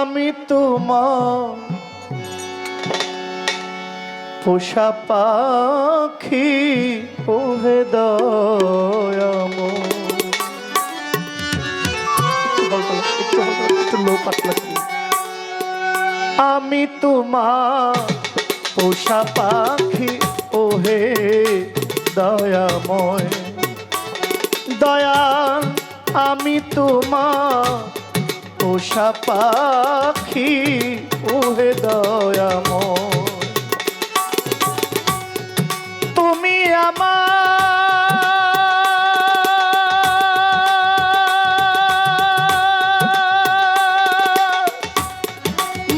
আমি তোমার পোষা পাখি ওহে দয়াম আমি তোমার পোষা পাখি ওহে দয়াময়। দয়াল, আমি তোমার পোষা পাখি ওহে দয়াময়। তুমি আমার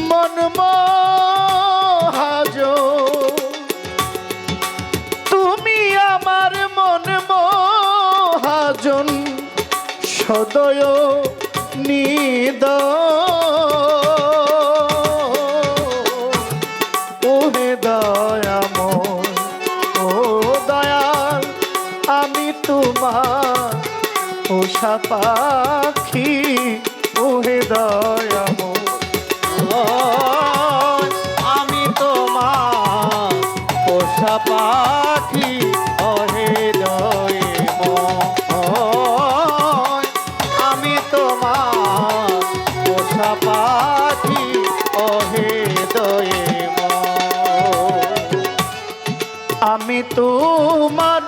মন মহাজ। তুমি আমার মন মহাজন। সদয় নিদ। ওহে দয়াময় ও আমি তোমার পোষা পাখি। ওহে দয়াময় তোমার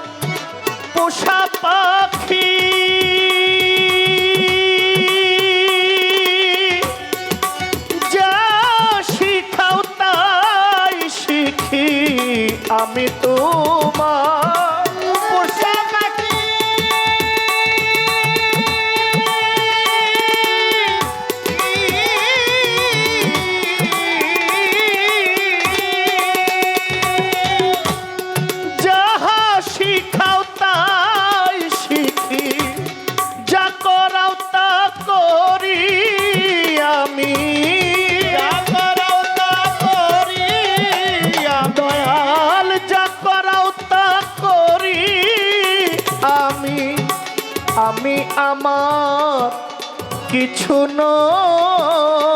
কিছু নয়।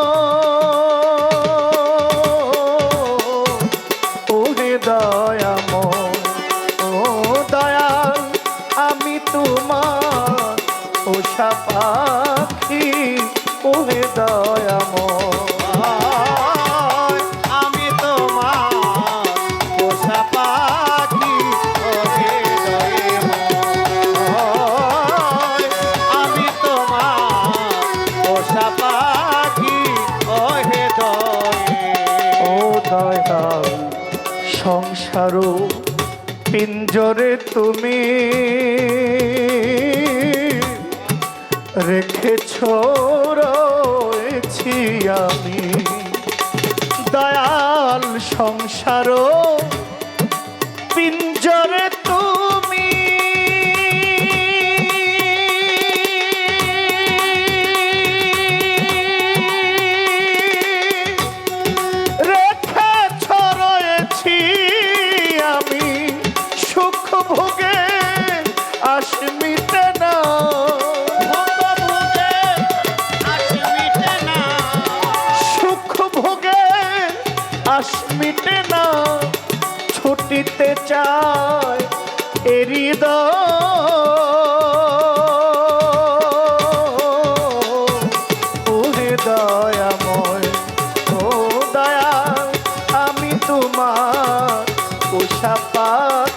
সংসার পিঞ্জরে তুমি রেখেছ রয়েছি আমি। দয়াল সংসার পিঞ্জরে দয়াময়। ও দয়া আমি তোমার পোষা পাখি।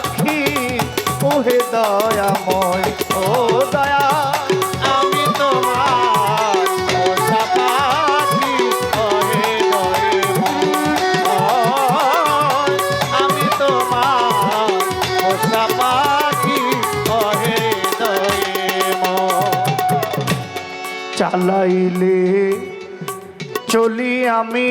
পাখি ওহে দয়াময়, ও দয়াল আমি তোমার দয়ে আমি তোমার পোষা পাখি ওহে দয়ে চালাইলে চলি আমি।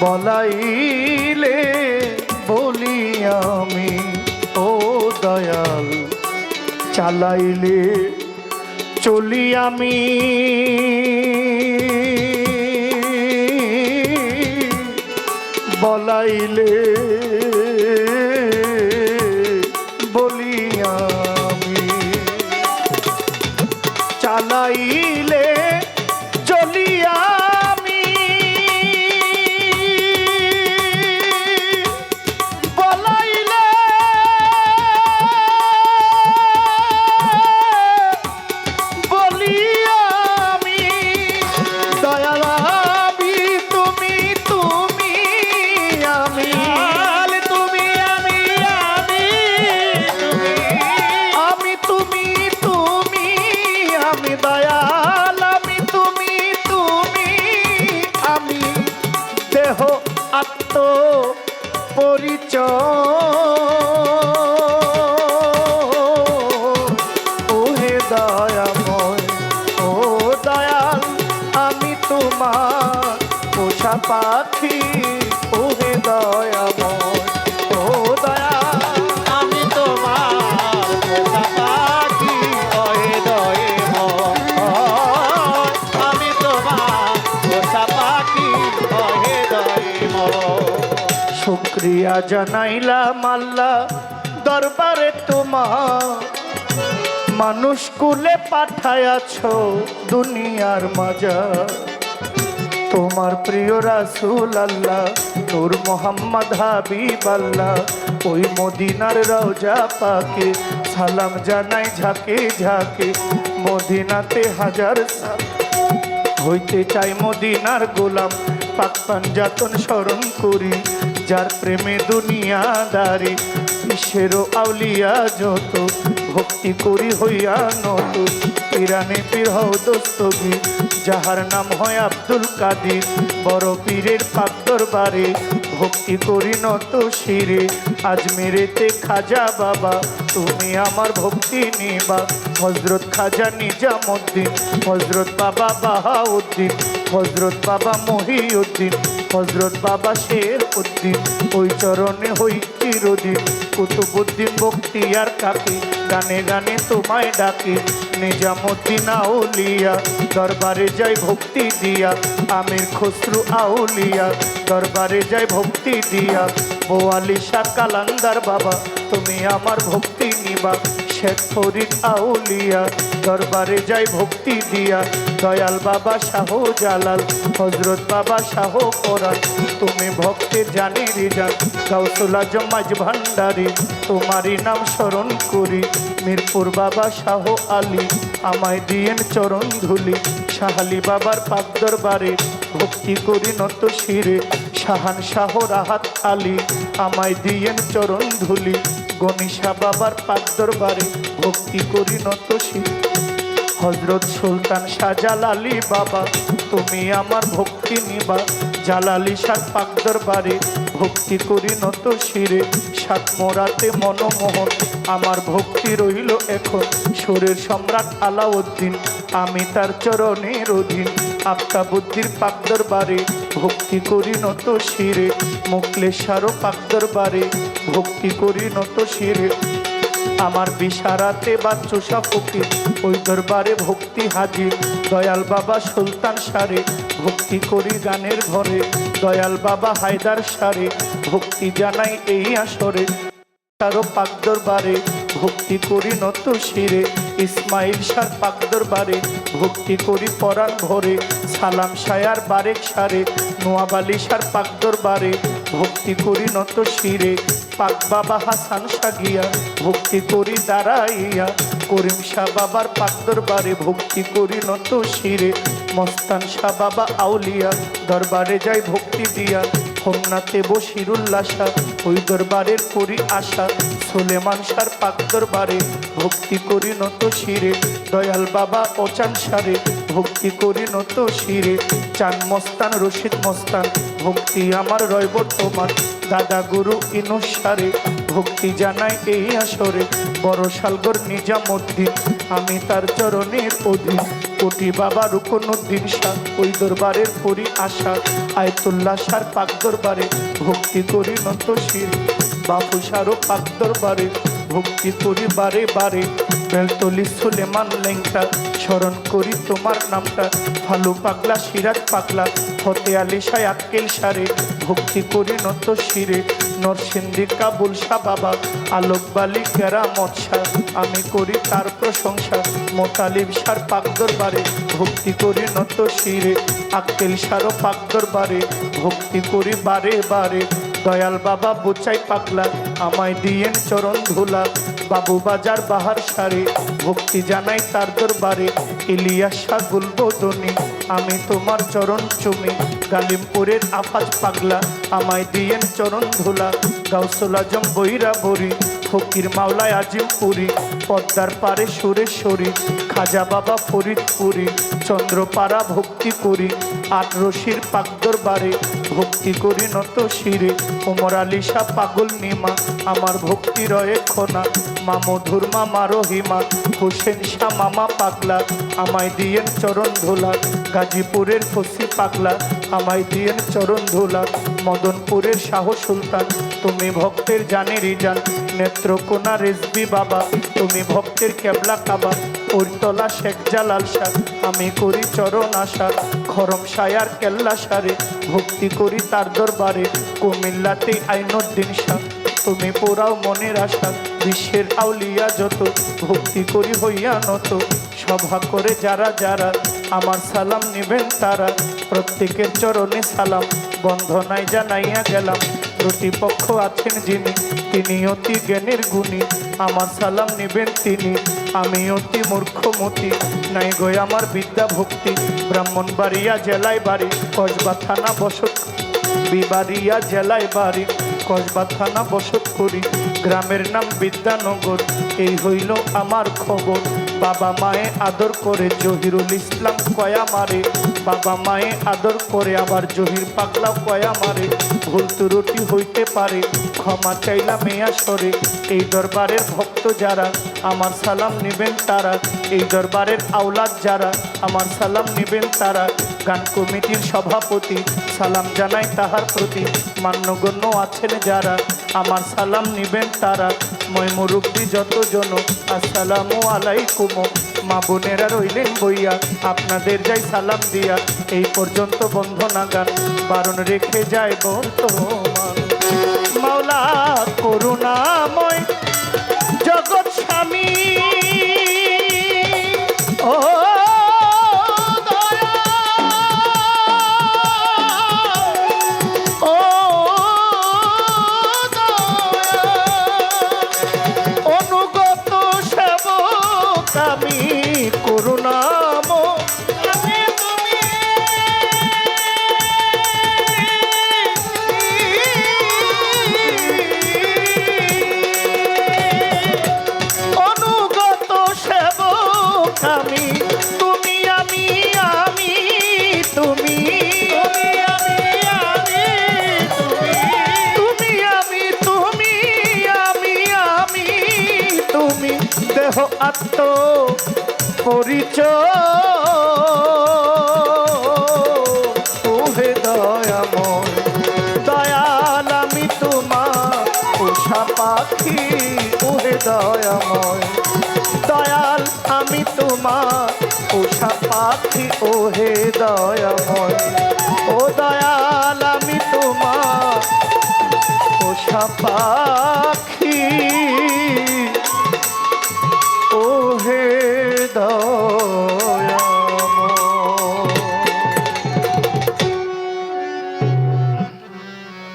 বলাইলে বলি আমি ও দয়াল চালাইলে চলি আমি। বলাইলে বলি আমি চালাইলে পরিচয়। জানাইলাম আল্লাহ দরবারে তোমার। মানুষ কুলে পাঠায়াছ দুনিয়ার মাজা তোমার প্রিয় রাসুল আল্লাহ, নূর মোহাম্মদ হাবিব আল্লাহ, ওই মদিনার রওজা পাকে, সালাম জানাই ঝাঁকে ঝাঁকে, মদিনাতে হাজার সাল হইতে চাই মদিনার গোলাম, পাক পাঞ্জাতন স্মরণ করি যার প্রেমে দুনিয়াদারি বিশ্বেরও আউলিয়া যত, ভক্তি করি হইয়া নত। ইরানে পীর হও দস্তবি যাহার নাম হয় আব্দুল কাদির। বড় পীরের পাক দরবারে ভক্তি করি নত শিরে। আজমেরেতে খাজা বাবা, তুমি আমার ভক্তি নিবা। হজরত খাজা নিজামুদ্দিন, হজরত বাবা বাহাউদ্দিন, হজরত বাবা মহিউদ্দিন, হজরত বাবা শের উদ্দিন ওই চরণে হই চিরদিন। কুতুবুদ্দিন বক্তিয়ার কাকি, গানে গানে তোমায় ডাকি, নিজামুদ্দিন আউলিয়া, দরবারে যাই ভক্তি দিয়া, আমির খসরু আউলিয়া, দরবারে যাই ভক্তি দিয়া। বোয়ালি শাহ কালান্দার বাবা, তুমি আমার ভক্তি নিবা। শেখ ফরিদ আউলিয়া, দরবারে যাই ভক্তি দিয়া। দয়াল বাবা শাহ জালাল হজরত বাবা শাহ কোরআন তুমি ভক্তের জানি। রিজান গাউসুল মাঝ ভান্ডারি তোমারই নাম স্মরণ করি। মিরপুর বাবা শাহ আলী, আমায় দিয়েন চরণ ধুলি। শাহালি বাবার পাক দরবারে ভক্তি করি নত শিরে। শাহান শাহ রাহাত আলী, আমায় দিয়েন চরণ ধুলি। গণিসা বাবার পাক দরবারে ভক্তি করি নত হজরত সুলতান শাহজাল আলী বাবা, তুমি আমার ভক্তি নিবা জালালি সাত পাক দরবারে ভক্তি করি নত শিরে সাত মোরাতে মনমোহন, আমার ভক্তি রইল এখন। সুরের সম্রাট আলাউদ্দিন, আমি তার চরণের অধীন আফতাবুদ্দির পাক দরবারে ভক্তি করি নত শিরে মুকলেশারও পাক দরবারে ভক্তি করি নত শিরে। আমার বিশারাতে বাচ্চুষা ফকির। ওই দরবারে ভক্তি হাজির। দয়াল বাবা সুলতান সারে। ভক্তি করি গানের ঘরে দয়াল বাবা হায়দার সারে। ভক্তি জানাই এই আসরে। তারও পাক দরবারে। ভক্তি করি নত শিরে। ইসমাইল সার পাক দরবারে। ভক্তি করি পরাণ ভরে। সালাম সায়ার বারেক সারে। নোয়াবালি সার পাক দরবারে। ভক্তি করি নত শিরে, পাক বাবা হাসান সাগিয়া, ভক্তি করি দাঁড়াইয়া, করিম শাহ বাবার পাক দরবারে ভক্তি করি নত শিরে, মস্তান শাহ বাবা আউলিয়া, দরবারে যাই ভক্তি দিয়া হোমনাথে বসিরুল্লাসা ওই দরবারের করি আশা। সুলেমান সার পাক বারে, ভক্তি করি নত শিরে, দয়াল বাবা অচান সারে, ভক্তি করি নত শিরে, চান মস্তান রশিদ মস্তান, ভক্তি আমার রয় বর্তমান, দাদা গুরু ইনুসারে। ভক্তি জানাই এই আসরে। বড় সালগর নিজামুদ্দিন, আমি তার চরণের অধীন কোটি বাবা রুকনুদ্দিন শাহ, ওই দরবারের করি আশা। আয়তুল্লাহ সার পাক দরবারে ভক্তি করি নত শির। বাপু সারও পাক দরবারে ভক্তি করি বারে বারে। বেলতলি সুলেমান লেঙ্কা স্মরণ করি তোমার নামটা। ভালো পাগলা, সিরাজ পাগলা, ফতে আলী সাই আক্কেল সারে। ভক্তি করি নত শিরে, নরসিংদী কাবুল শাহ বাবা, আলোক বালি কেরামত শাহ আমি করি তার প্রশংসা, মোতালিব সার পাক দরবারে। ভক্তি করি নত শিরে, আক্কেল সারও পাক দরবারে। ভক্তি করি বারে বারে। দয়াল বাবা বুচাই পাগলা আমায় দিয়েন চরণ ধুলা। বাবু বাজার বাহার সারে ভক্তি জানাই তার দরবারে। ইলিয়াস শাহ গুলবদনি আমি তোমার চরণ চুমি। গালিমপুরের আফাজ পাগলা, আমায় দিয়েন চরণ ধুলা। গাউসুল আজম বৈরা বরি ফকির মাওলায় আজিমপুরি। পদ্মার পারে সুরেশ্বরী খাজা বাবা ফরিদপুরি। চন্দ্রপাড়া ভক্তি করি আট রশির পাক দরবারে। ভক্তি করি নত শিরে ওমর আলী শাহ পাগল নিমা। আমার ভক্তি রয়ে খোনা মামধুর মামা রহিমা। হোসেন শাহ মামা পাগলা, আমায় দিয়েন চরণ ধোলা। গাজীপুরের ফসি পাগলা, আমায় দিয়েন চরণ ধোলা। মদনপুরের শাহ সুলতান, তুমি ভক্তের জানেরই জান নেত্রকোনা রেজবি বাবা, তুমি ভক্তের কেবলা কাবা। ওরতলা শেখ জালাল শাহ, আমি করি চরণ আশা। খরম সায়ার কেল্লা সারে, ভক্তি করি তার দরবারে। কুমিল্লাতে আইনুদ্দিন শাহ তুমি পোড়াও মনের আশা, বিশ্বের আউলিয়া যত, ভক্তি করি হইয়া নত। সভা করে যারা যারা, আমার সালাম নিবেন তারা। প্রত্যেকের চরণে সালাম, বন্ধনায় জানাইয়া গেলাম। প্রতিপক্ষ আছেন যিনি, তিনি অতি জ্ঞানের গুণী। আমার সালাম নিবেন তিনি, আমি অতি মূর্খমতি। নাই গো আমার বিদ্যা ভক্তি, ব্রাহ্মণবাড়িয়া জেলায় বাড়ি, কসবা থানা বসত, বিবাড়িয়া জেলায় বাড়ি। কসবা থানা বসত করি, গ্রামের নাম বিদ্যানগর, এই হইল আমার খবর। বাবা মায়ে আদর করে জহিরুল ইসলাম কয়া মারে বাবা মায়ে আদর করে আবার জহির পাগলা কয়া মারে ভুল ত্রুটি হইতে পারে, ক্ষমা চাইলাম এই আসরে এই দরবারের ভক্ত যারা, আমার সালাম নেবেন তারা। এই দরবারের আওলাদ যারা, আমার সালাম নেবেন তারা। গান কমিটির সভাপতি, সালাম জানাই তাহার প্রতি। মান্যগণ্য আছেন যারা, আমার সালাম নিবেন তারা। মই মুরব্বী যতজন, আসসালামু আলাইকুম। মা বোনেরা রইলেন বইয়া, আপনাদের যাই সালাম দিয়া, এই পর্যন্ত বন্ধ গান বারণ রেখে যায় বর্তমান। মাওলা করুণাময় আমি তুমি আমি আমি তুমি। তুমি আমি তুমি আমি আমি তুমি। দেহ আত্ম পরিচয় পাখি, ওহে দয়াময়। দয়াল, আমি তোমার উষা পাখি, ওহে দয়াময়। ও দয়াল, আমি তোমার পোষা পাখি ও হে দয়াময়।